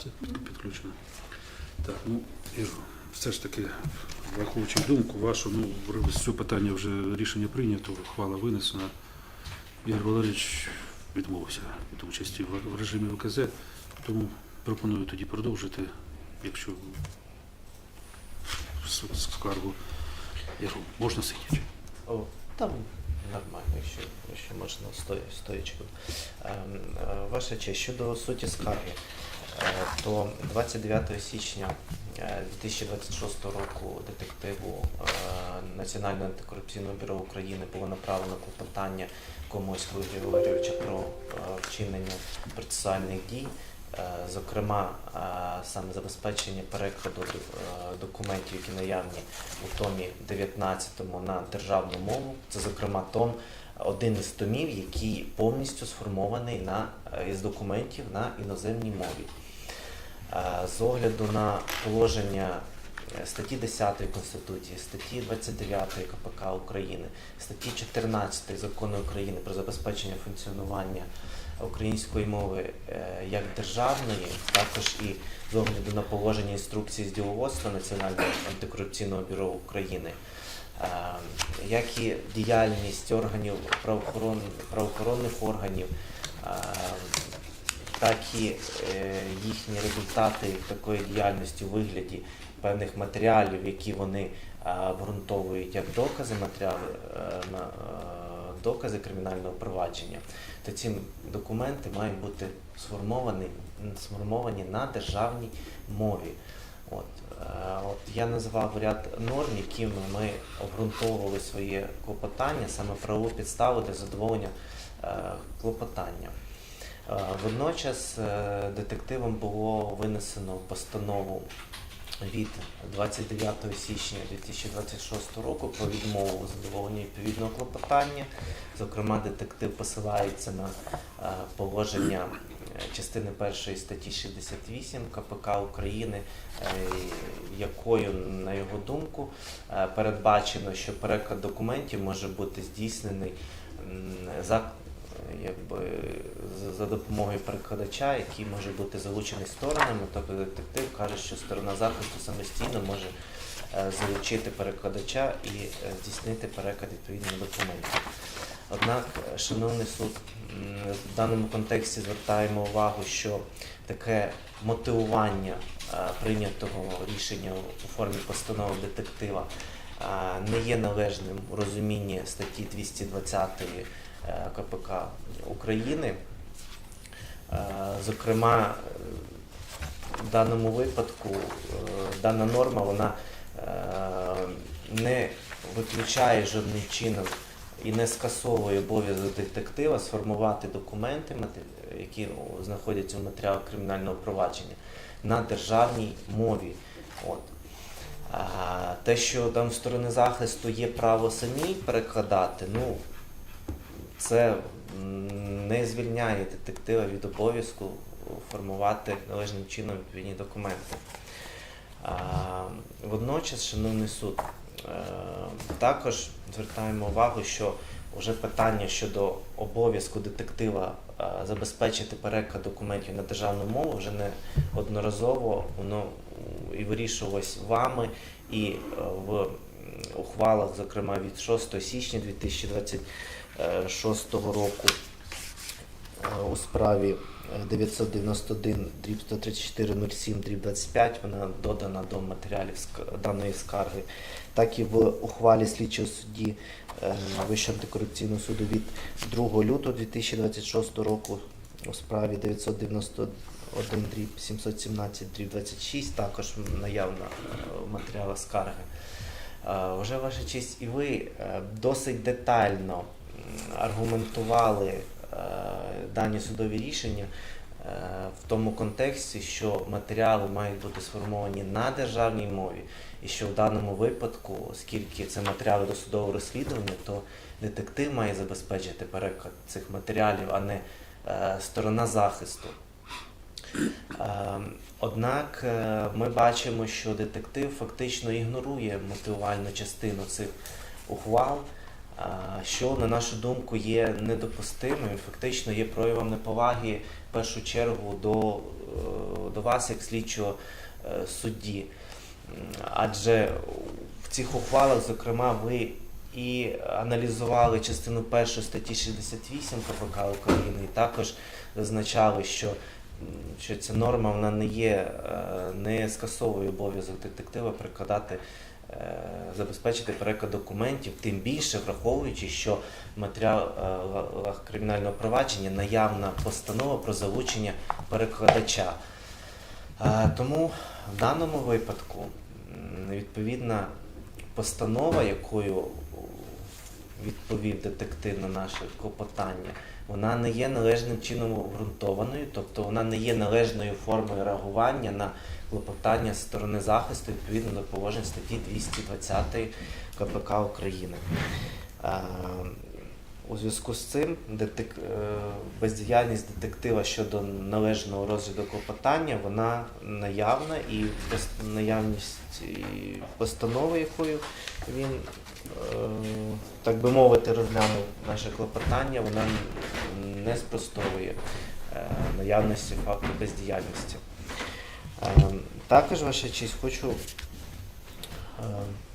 все підключено. Так, ну, Ігор, все ж таки, враховуючи думку вашу, ну, цього питання вже рішення прийнято, хвала винесена. Ігор Валерійович відмовився від участі в режимі ВКЗ, тому пропоную тоді продовжити, якщо скаргу. Ігор, можна сидіти? О, там нормально, якщо, якщо можна стоячи. Ем, е, Ваша честь, щодо суті скарги, то 29 січня е, 2026 року детективу е, Національного антикорупційного бюро України було направлено клопотання комусь Валерійовича про е, вчинення процесуальних дій. Е, Зокрема, е, саме забезпечення перекладу е, документів, які наявні у томі 19 на державну мову. Це, зокрема, том один із томів, який повністю сформований на, е, із документів на іноземній мові. Е, З огляду на положення е, статті 10 Конституції, статті 29 КПК України, статті 14 Закону України про забезпечення функціонування української мови е, як державної, також і з огляду на положення інструкції з діловодства Національного антикорупційного бюро України, як і діяльність органів правоохорон, правоохоронних органів, так і е, їхні результати такої діяльності у вигляді певних матеріалів, які вони обґрунтовують як докази, матеріали е, на е, докази кримінального провадження, то ці документи мають бути сформовані, сформовані на державній мові. От, е, от я назвав ряд норм, якими ми обґрунтовували своє клопотання, саме правову підставу для задоволення е, клопотання. Е, Водночас е, детективам було винесено постанову від 29 січня 2026 року про відмову у задоволенні відповідного клопотання. Зокрема, детектив посилається на е, положення частини першої статті 68 КПК України, якою, на його думку, передбачено, що переклад документів може бути здійснений за якби за- допомогою перекладача, який може бути залучений сторонами, тобто детектив каже, що сторона захисту самостійно може е, залучити перекладача і е, здійснити переклад відповідних документів. Однак, е, шановний суд, в даному контексті звертаємо увагу, що таке мотивування прийнятого рішення у формі постанови детектива не є належним у розумінні статті 220 е, КПК України. Е, Зокрема, е, в даному випадку е, дана норма вона е, не виключає жодним чином і не скасовує обов'язок детектива сформувати документи, які знаходяться в матеріалах кримінального провадження на державній мові. От. Те, що там сторони захисту є право самі перекладати, ну це не звільняє детектива від обов'язку формувати належним чином відповідні документи. Водночас, шановний суд, е, також звертаємо увагу, що вже питання щодо обов'язку детектива е, забезпечити переклад документів на державну мову вже не одноразово воно і вирішувалось вами і е, в ухвалах, зокрема від 6 січня 2026 року е, у справі е, 991 дріб 134 07 дріб 25, вона додана до матеріалів даної скарги, так і в ухвалі слідчого судді е, Вищого антикорупційного суду від 2 лютого 2026 року у справі 991 дріб 717 дріб 26, також наявна е, в матеріалах скарги. Е, Вже ваша честь, і ви е, досить детально аргументували е, дані судові рішення в тому контексті, що матеріали мають бути сформовані на державній мові, і що в даному випадку, оскільки це матеріали досудового розслідування, то детектив має забезпечити переклад цих матеріалів, а не сторона захисту. Е, Однак е, ми бачимо, що детектив фактично ігнорує мотивувальну частину цих ухвал, що, на нашу думку, є недопустимим, фактично є проявом неповаги в першу чергу до, е, до вас, як слідчого е, судді. Адже в цих ухвалах, зокрема, ви і аналізували частину першої статті 68 КПК України, і також зазначали, що, що ця норма вона не є, е, не скасовує обов'язок детектива перекладати, е, забезпечити переклад документів, тим більше враховуючи, що в матеріалах кримінального провадження наявна постанова про залучення перекладача. Е, Тому в даному випадку відповідна постанова, якою відповів детектив на наше клопотання, вона не є належним чином обґрунтованою, тобто вона не є належною формою реагування на клопотання сторони захисту відповідно до положень статті 220 КПК України. Е, У зв'язку з цим детек... е, бездіяльність детектива щодо належного розгляду клопотання вона наявна і наявність постанови, якою він, так би мовити, розглянув наше клопотання, вона не спростовує е, наявності факту бездіяльності. Е, Також, ваша честь, хочу е,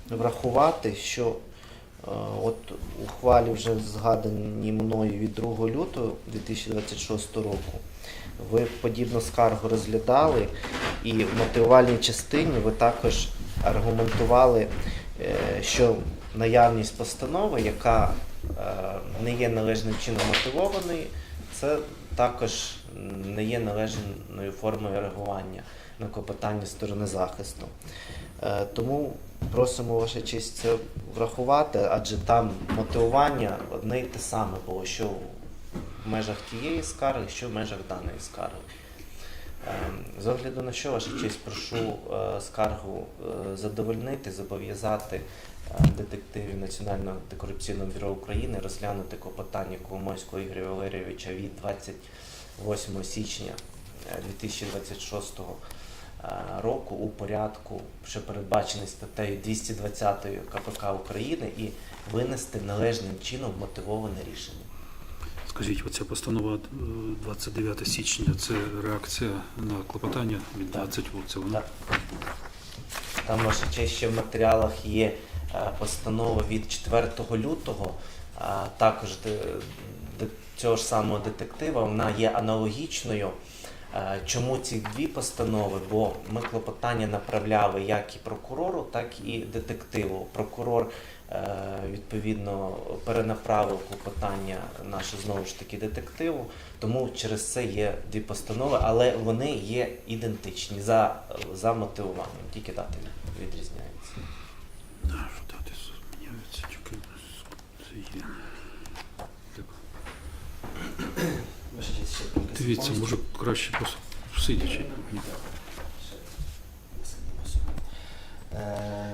врахувати, що е, от у хвалі вже згадані мною від 2 лютого 2026 року ви подібну скаргу розглядали, і в мотивувальній частині ви також аргументували, е, що наявність постанови, яка е, не є належним чином мотивованою, це також не є належною формою реагування на клопотання сторони захисту. Е, Тому просимо ваша честь це врахувати, адже там мотивування одне й те саме було, що в межах тієї скарги, що в межах даної скарги. Ем, З огляду на що, ваша честь, прошу е, скаргу е, задовольнити, зобов'язати е, детективів Національного антикорупційного бюро України розглянути клопотання Коломойського Ігоря Валерійовича від 28 січня е, 2026 е, року у порядку, що передбачений статтею 220 КПК України, і винести належним чином мотивоване рішення. Скажіть, оця постанова е, 29 січня це реакція на клопотання від 20 це вона? Там ваша честь ще в матеріалах є е, постанова від 4 лютого, а також цього ж самого детектива, вона є аналогічною. Е, Чому ці дві постанови? Бо ми клопотання направляли як і прокурору, так і детективу. Прокурор е, відповідно перенаправив клопотання наше знову ж таки детективу. Тому через це є дві постанови, але вони є ідентичні за, за мотивуванням, тільки дати відрізняються. Да, дати зміняються, тільки. Так. Ще Дивіться, може краще просто сидячи. Е,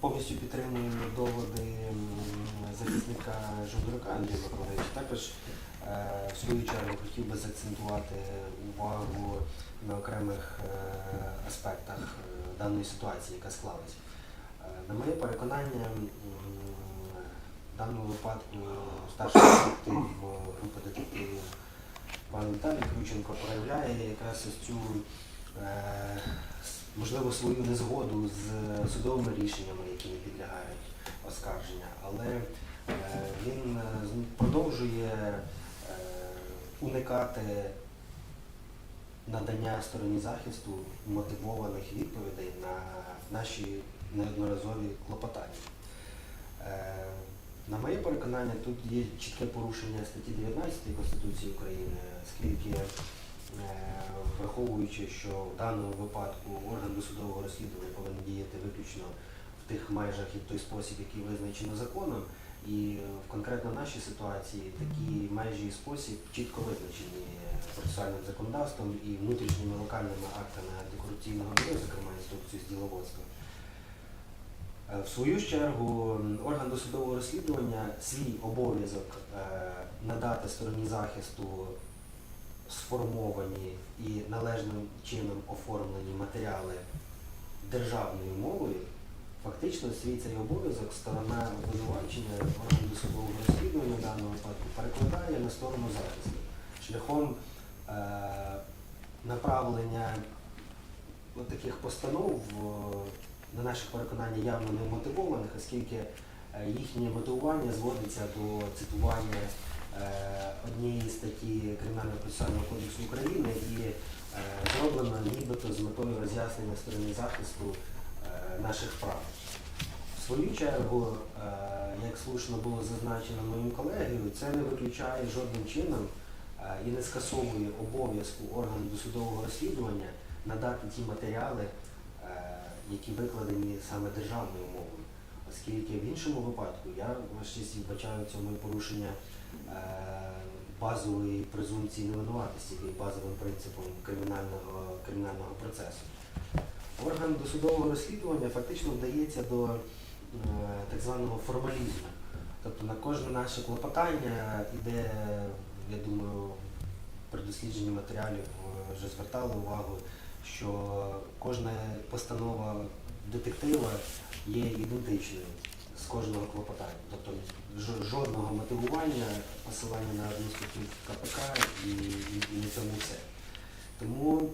Повністю підтримуємо доводи захисника Жовдурака Андрія Миколаївича. Також е, в свою чергу хотів би заакцентувати увагу на окремих е, аспектах даної ситуації, яка склалась. На моє переконання, даному випадку старший детектив е, групи детективів пан Віталій Крученко проявляє якраз ось цю е, можливо свою незгоду з судовими рішеннями, які не підлягають оскарження, але е, він е, продовжує е, уникати надання стороні захисту мотивованих відповідей на наші неодноразові клопотання. На моє переконання, тут є чітке порушення статті 19 Конституції України, оскільки, е, враховуючи, що в даному випадку орган досудового розслідування повинен діяти виключно в тих межах і в той спосіб, який визначено законом, і е, в конкретно нашій ситуації такі межі і спосіб чітко визначені процесуальним законодавством і внутрішніми локальними актами антикорупційного бюро, зокрема інструкцією з діловодства. В свою чергу орган досудового розслідування свій обов'язок е, надати стороні захисту сформовані і належним чином оформлені матеріали державною мовою Фактично свій цей обов'язок сторона обвинувачення органу досудового розслідування в даному випадку перекладає на сторону захисту шляхом е, направлення таких постанов, е, на наше переконання, явно не мотивованих, оскільки е, їхнє мотивування зводиться до цитування е, однієї статті Кримінального процесуального кодексу України і е, зроблено нібито з метою роз'яснення сторони захисту наших прав. В свою чергу, як слушно було зазначено моїм колегою, це не виключає жодним чином і не скасовує обов'язку органу досудового розслідування надати ті матеріали, які викладені саме державною мовою. Оскільки в іншому випадку я щось вбачаю в цьому порушення е, базової презумпції невинуватості, є базовим принципом кримінального, кримінального процесу. Орган досудового розслідування фактично вдається до е, так званого формалізму. Тобто на кожне наше клопотання іде, я думаю, при дослідженні матеріалів е, вже звертали увагу, що кожна постанова детектива є ідентичною з кожного клопотання. Тобто жодного мотивування, посилання на одну статтю КПК і, і, і на цьому все. Тому,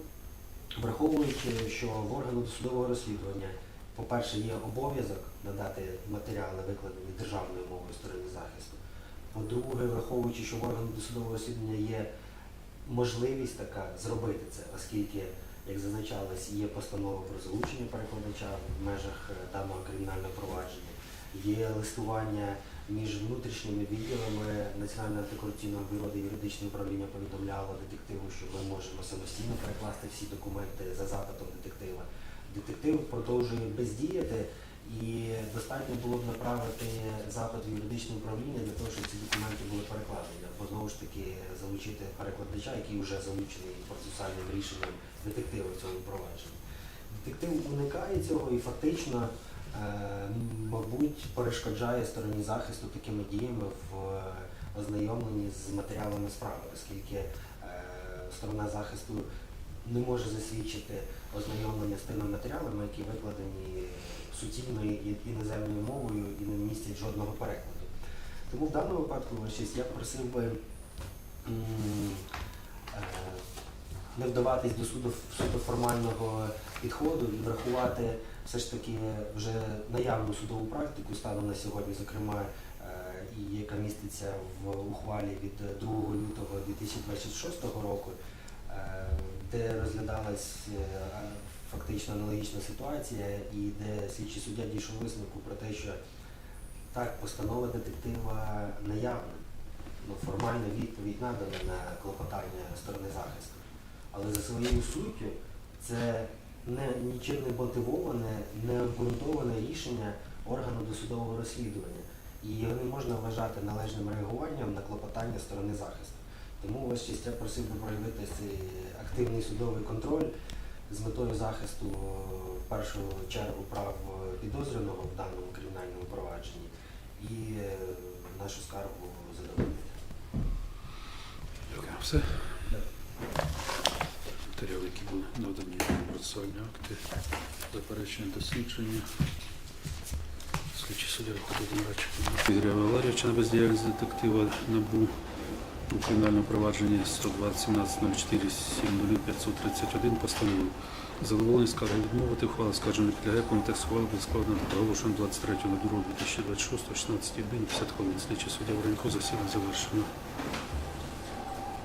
враховуючи, що в органу досудового розслідування, по-перше, є обов'язок надати матеріали, викладені державною мовою сторони захисту. По-друге, враховуючи, що в органу досудового розслідування є можливість така зробити це, оскільки, як зазначалось, є постанова про залучення перекладача в межах е, даного кримінального провадження, є листування між внутрішніми відділами Національного антикорупційного бюро де юридичне управління повідомляло детективу, що ми можемо самостійно перекласти всі документи за запитом детектива. Детектив продовжує бездіяти і достатньо було б направити запит в юридичне управління для того, щоб ці документи були перекладені, або знову ж таки залучити перекладача, який вже залучений процесуальним рішенням детектива в цьому провадженні. Детектив уникає цього і фактично, е, мабуть, перешкоджає стороні захисту такими діями в е, ознайомленні з матеріалами справи, оскільки е, сторона захисту не може засвідчити ознайомлення з тими матеріалами, які викладені суцільною іноземною мовою і не містять жодного перекладу. Тому в даному випадку, я просив би е, не вдаватись до суду судоформального підходу і врахувати все ж таки вже наявну судову практику станом на сьогодні, зокрема, е, і яка міститься в ухвалі від 2 лютого 2026 року, е, де розглядалась е, фактично аналогічна ситуація, і де слідчий суддя дійшов висновку про те, що так, постанова детектива наявна, ну, формальна відповідь надана на клопотання сторони захисту. Але за своєю суттю це не, нічим не мотивоване, не обґрунтоване рішення органу досудового розслідування. І його не можна вважати належним реагуванням на клопотання сторони захисту. Тому вас честь я просив би проявити цей активний судовий контроль з метою захисту е, в першу чергу прав е, підозрюваного в даному кримінальному провадженні і е, нашу скаргу задовольнити. Дякую. Все. Матеріали, які були надані процесуальні акти, заперечення дослідження. Слідчий суддя Ходин Радчик. Ігоря Валерійовича на бездіяльність детектива НАБУ у кримінальному провадженні 120-17-04-70531 постановив задоволений скарги відмовити ухвала скарження підлягає комітет схвалив буде складено проголошено 23 на 2026 16 годин 50 хвилин. Слідчий суддя Воронько засідання завершено.